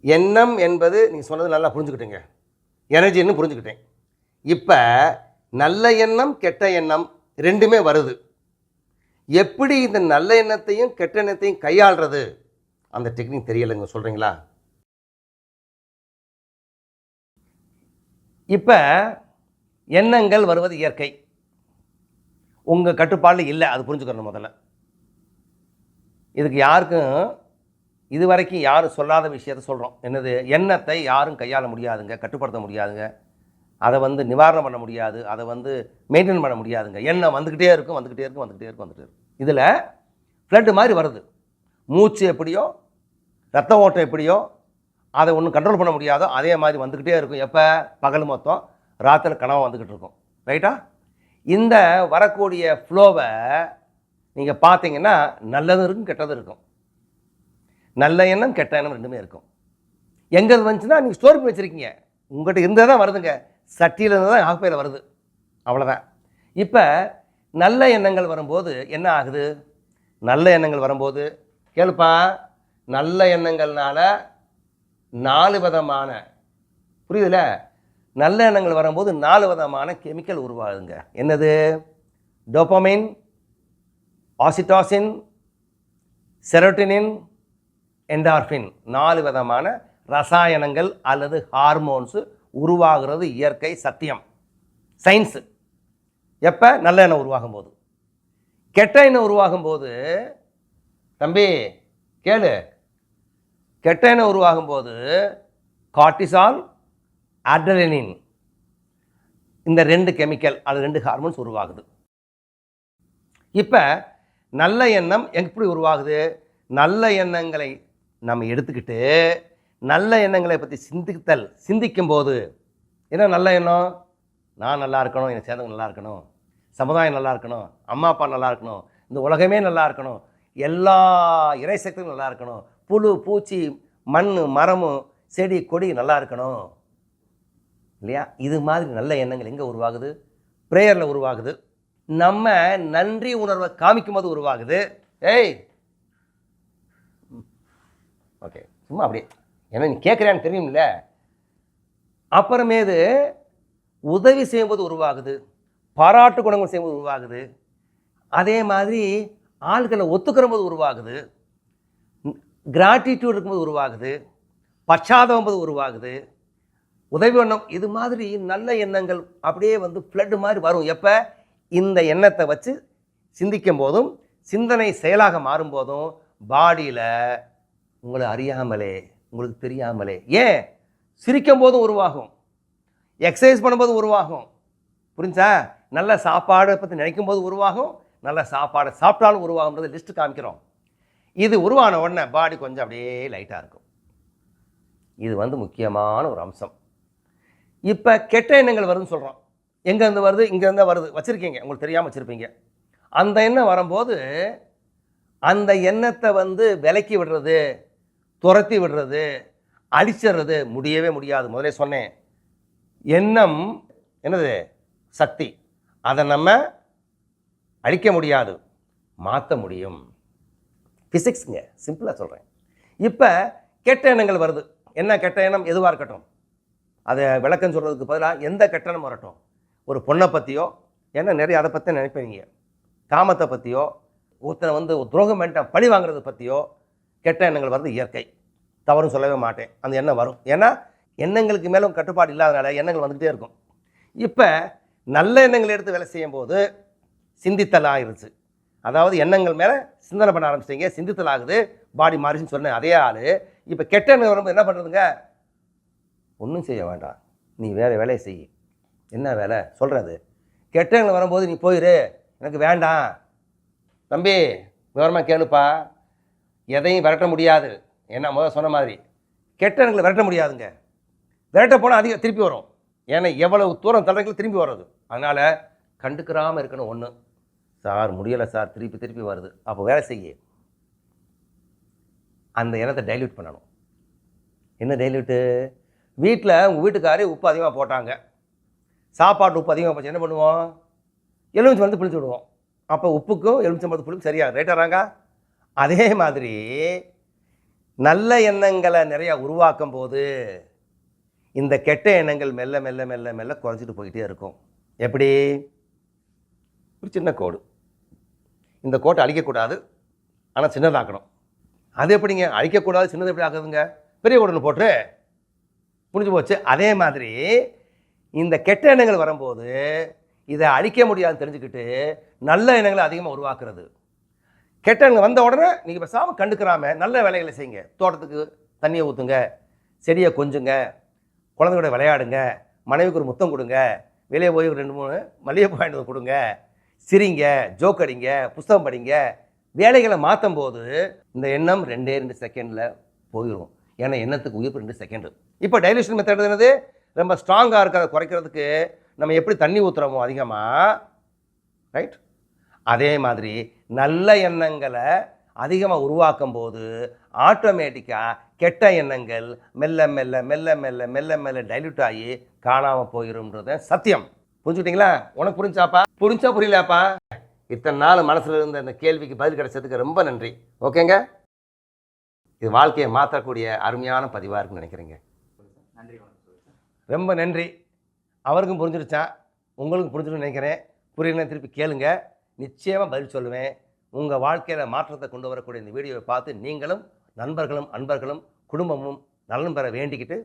எண்ணம் என்பது நீங்கள் சொன்னது நல்லா புரிஞ்சுக்கிட்டீங்க. எனர்ஜின்னு புரிஞ்சுக்கிட்டேன். இப்போ நல்ல எண்ணம் கெட்ட எண்ணம் ரெண்டுமே வருது. எப்படி இந்த நல்ல எண்ணத்தையும் கெட்ட எண்ணத்தையும் கையாளுறது? அந்த டெக்னிக் தெரியலைங்க சொல்கிறீங்களா இப்போ எண்ணங்கள் வருவது இயற்கை. உங்கள் கட்டுப்பாடில் இல்லை அது புரிஞ்சுக்கணும் முதல்ல. இதுக்கு யாருக்கும் இது வரைக்கும் யாரும் சொல்லாத விஷயத்த சொல்கிறோம் என்னது? எண்ணத்தை யாரும் கையாள முடியாதுங்க. கட்டுப்படுத்த முடியாதுங்க. அதை வந்து நிவாரணம் பண்ண முடியாது. அதை வந்து மெயின்டைன் பண்ண முடியாதுங்க. எண்ணம் வந்துக்கிட்டே இருக்கும் வந்துக்கிட்டே இருக்கும் வந்துக்கிட்டே இருக்கும் வந்துக்கிட்டே இருக்கும். இதில் ஃப்ளட்டு மாதிரி வருது. மூச்சு எப்படியோ ரத்த ஓட்டம் எப்படியோ அதை ஒன்றும் கண்ட்ரோல் பண்ண முடியாதோ அதே மாதிரி வந்துக்கிட்டே இருக்கும். எப்போ? பகல் மொத்தம். ராத்திரி கனவாக வந்துக்கிட்டு இருக்கும். ரைட்டா இந்த வரக்கூடிய ஃப்ளோவை நீங்கள் பார்த்தீங்கன்னா நல்லதும் இருக்கும் கெட்டதும் இருக்கும். நல்ல எண்ணம் கெட்ட எண்ணம் ரெண்டுமே இருக்கும். எங்கே வந்துச்சுன்னா நீங்கள் ஸ்டோர் பண்ணி வச்சுருக்கீங்க. உங்கள்கிட்ட இருந்தால் தான் வருதுங்க. சட்டியில் இருந்து தான் ஆகுப்பையில் வருது. அவ்வளோதான் இப்போ நல்ல எண்ணங்கள் வரும்போது என்ன ஆகுது? நல்ல எண்ணங்கள் வரும்போது கேளுப்பா நல்ல எண்ணங்கள்னால நாலு விதமான புரியுதுல? நல்ல எண்ணங்கள் வரும்போது நாலு விதமான கெமிக்கல் உருவாகுதுங்க. என்னது? டோப்பமின் ஆசிட்டாசின் செரோட்டினின் என்டார்ஃபின் நாலு விதமான ரசாயனங்கள் அல்லது ஹார்மோன்ஸு உருவாகிறது இயற்கை சத்தியம். சயின்ஸு எப்போ? நல்ல எண்ணம் உருவாகும் போது கெட்ட எண்ணம் உருவாகும் போது தம்பி கேளு. கெட்ட எண்ணம் உருவாகும் போது கார்டிசால் அட்ரலினின் இந்த ரெண்டு கெமிக்கல் அது ரெண்டு ஹார்மோன்ஸ் உருவாகுது. இப்போ நல்ல எண்ணம் எப்படி உருவாகுது? நல்ல எண்ணங்களை நம்ம எடுத்துக்கிட்டு நல்ல எண்ணங்களை பற்றி சிந்தித்தல் சிந்திக்கும் போது என்ன நல்ல எண்ணம்? நான் நல்லா இருக்கணும் என்னை சேர்ந்தவங்க நல்லா இருக்கணும் சமுதாயம் நல்லா இருக்கணும் அம்மா அப்பா நல்லா இருக்கணும் இந்த உலகமே நல்லா இருக்கணும் எல்லா இறைசக்தியும் நல்லா இருக்கணும் புழு பூச்சி மண் மரமும் செடி கொடி நல்லா இருக்கணும். இல்லையா? இது மாதிரி நல்ல எண்ணங்கள் எங்கே உருவாகுது? ப்ரேயரில் உருவாகுது. நம்ம நன்றி உணர்வை காமிக்கும் போது உருவாகுது. ஏய் ஓகே. சும்மா அப்படியே ஏன்னா நீ கேட்குறியான்னு தெரியும்ல. அப்புறமேது உதவி செய்யும்போது உருவாகுது. பாராட்டு குணங்கள் செய்யும்போது உருவாகுது. அதே மாதிரி ஆள்களை ஒத்துக்கிற போது உருவாகுது. கிராட்டிடியூட் இருக்கும்போது உருவாகுது. பச்சாதம் போது உருவாகுது. உதவி எண்ணம் இது மாதிரி நல்ல எண்ணங்கள் அப்படியே வந்து ஃப்ளட் மாதிரி வரும். எப்போ? இந்த எண்ணத்தை வச்சு சிந்திக்கும் போதும் சிந்தனை செயலாக மாறும்போதும் பாடியில் உங்களை அறியாமலே உங்களுக்கு தெரியாமலே. ஏன்? சிரிக்கும் போதும் உருவாகும். எக்ஸசைஸ் பண்ணும்போது உருவாகும். புரிஞ்சா? நல்ல சாப்பாடை பற்றி நினைக்கும் போது உருவாகும். நல்ல சாப்பாடை சாப்பிட்டாலும் உருவாகும்ன்றது லிஸ்ட்டு காமிக்கிறோம். இது உருவான உடனே பாடி கொஞ்சம் அப்படியே லைட்டாக இருக்கும். இது வந்து முக்கியமான ஒரு அம்சம். இப்போ கெட்ட எண்ணங்கள் வருதுன்னு சொல்கிறோம் எங்கேருந்து வருது? இங்கேருந்து வருது. வச்சுருக்கீங்க. உங்களுக்கு தெரியாமல் வச்சுருப்பீங்க. அந்த எண்ணம் வரும்போது அந்த எண்ணத்தை வந்து விலக்கி விடுறது துரத்தி விடுறது அழிச்சிடுறது முடியவே முடியாது. முதலே சொன்னேன். எண்ணம் என்னது? சக்தி. அதை நம்ம அழிக்க முடியாது மாற்ற முடியும். ஃபிசிக்ஸுங்க சிம்பிளாக சொல்கிறேன் இப்போ கெட்ட எண்ணங்கள் வருது. என்ன கெட்ட எண்ணம்? எதுவாக இருக்கட்டும். அதை விளக்கம் சொல்கிறதுக்கு பதிலாக எந்த கெட்ட வரட்டும். ஒரு பொண்ணை பற்றியோ ஏன்னா நிறைய அதை பற்றி நினைப்பீங்க. காமத்தை பற்றியோ ஒருத்தனை வந்து துரோகம் பண்ணிட்டான் பழி வாங்குறதை பற்றியோ கெட்ட எண்ணங்கள் வர்றது இயற்கை. தவறும் சொல்லவே மாட்டேன். அந்த எண்ணம் வரும். ஏன்னா எண்ணங்களுக்கு மேலும் கட்டுப்பாடு இல்லாதனால எண்ணங்கள் வந்துகிட்டே இருக்கும். இப்போ நல்ல எண்ணங்களை எடுத்து வேலை செய்யும்போது சிந்தித்தல் ஆயிருச்சு. அதாவது எண்ணங்கள் மேலே சிந்தனை பண்ண ஆரம்பிச்சிட்டிங்க. சிந்தித்தல் ஆகுது. பாடி மாறிச்சுன்னு சொன்னேன் அதே ஆள். இப்போ கெட்ட எண்ணம் வரும்போது என்ன பண்ணுறதுங்க ஒன்றும் செய்ய வேண்டாம். நீ வேறு வேலையை செய். என்ன வேலை? சொல்கிறது கெட்ட எண்ணம் வரும்போது நீ போயிரு. எனக்கு வேண்டாம். தம்பி விவரமாக கேளுப்பா. எதையும் விரட்ட முடியாது. என்ன முதல் சொன்ன மாதிரி கெட்ட விரட்ட முடியாதுங்க. விரட்ட போனால் அதிகம் திருப்பி வரும். ஏன்னா எவ்வளவு தூரம் தள்ளுறீங்களோ திரும்பி வர்றது. அதனால் கண்டுக்கிறாமல் இருக்கணும் ஒன்று சார் முடியலை சார். திருப்பி திருப்பி வருது. அப்போ வேலை செய்ய. அந்த இடத்த டைல்யூட் பண்ணணும். என்ன டைல்யூட்டு வீட்டில் உங்கள் வீட்டுக்காரே உப்பு அதிகமாக போட்டாங்க. சாப்பாட்டு உப்பு அதிகமாக போச்சு. என்ன பண்ணுவோம்? எலுமிச்சம் வந்து புளிச்சு விடுவோம். அப்போ உப்புக்கும் எலுமிச்சம் வந்து புளிப்பு சரியாக ரைட்டாகிறாங்க அதே மாதிரி நல்ல எண்ணங்களை நிறையா உருவாக்கும் போது இந்த கெட்ட எண்ணங்கள் மெல்ல மெல்ல மெல்ல மெல்ல குறைஞ்சிட்டு போயிட்டே இருக்கும். எப்படி? ஒரு சின்ன கோடு. இந்த கோட்டை அழிக்கக்கூடாது ஆனால் சின்னதாக்கணும். அது எப்படிங்க? அழிக்கக்கூடாது சின்னது எப்படி ஆக்குதுங்க? பெரிய கோடு போட்டு முடிஞ்சு போச்சு. அதே மாதிரி இந்த கெட்ட எண்ணங்கள் வரும்போது இதை அழிக்க முடியாதுன்னு தெரிஞ்சுக்கிட்டு நல்ல எண்ணங்களை அதிகமாக உருவாக்குறது. கெட்டவங்க வந்த உடனே நீங்கள் பேசாமல் கண்டுக்கிறாம நல்ல வேலைகளை செய்யுங்க. தோட்டத்துக்கு தண்ணியை ஊற்றுங்க செடியை கொஞ்சுங்க குழந்தையோட விளையாடுங்க மனைவிக்கு ஒரு முத்தம் கொடுங்க வெளியே போய் ஒரு ரெண்டு மூணு மல்லிகைப்பூ வாங்கிட்டு கொடுங்க சிரிங்க ஜோக் அடிங்க புஸ்தகம் படிங்க வேலைகளை மாற்றும் போது இந்த எண்ணம் ரெண்டே ரெண்டு செகண்டில் போயிடும் ஏன்னா எண்ணத்துக்கு உயிர் ரெண்டு செகண்டு இப்போ டைலூஷன் மெத்தட் என்னது? ரொம்ப ஸ்ட்ராங்காக இருக்கிறத குறைக்கிறதுக்கு நம்ம எப்படி தண்ணி ஊற்றுறோமோ அதிகமாக ரைட் அதே மாதிரி நல்ல எண்ணங்களை அதிகமாக உருவாக்கும் போது ஆட்டோமேட்டிக்காக கெட்ட எண்ணங்கள் மெல்ல மெல்ல மெல்ல மெல்ல மெல்ல மெல்ல டைல்யூட் ஆகி காணாமல் போயிரும்ன்றத சத்தியம். புரிஞ்சுக்கிட்டீங்களா? உனக்கு புரிஞ்சாப்பா? புரிஞ்சா புரியலப்பா இத்தனை நாள் மனசில் இருந்த இந்த கேள்விக்கு பதில் கிடைச்சதுக்கு ரொம்ப நன்றி. ஓகேங்க? இது வாழ்க்கையை மாற்றக்கூடிய அருமையான பதிவாக இருக்குன்னு நினைக்கிறேங்க. நன்றி ரொம்ப நன்றி. அவருக்கும் புரிஞ்சிருச்சா? உங்களுக்கும் புரிஞ்சிருன்னு நினைக்கிறேன். புரியலன்னு திருப்பி கேளுங்கள் நிச்சயமாக பதில் சொல்லுவேன். உங்கள் வாழ்க்கையில் மாற்றத்தை கொண்டு வரக்கூடிய இந்த வீடியோவை பார்த்து நீங்களும் நண்பர்களும் அன்பர்களும் குடும்பமும் நலன் பெற வேண்டிக்கிட்டு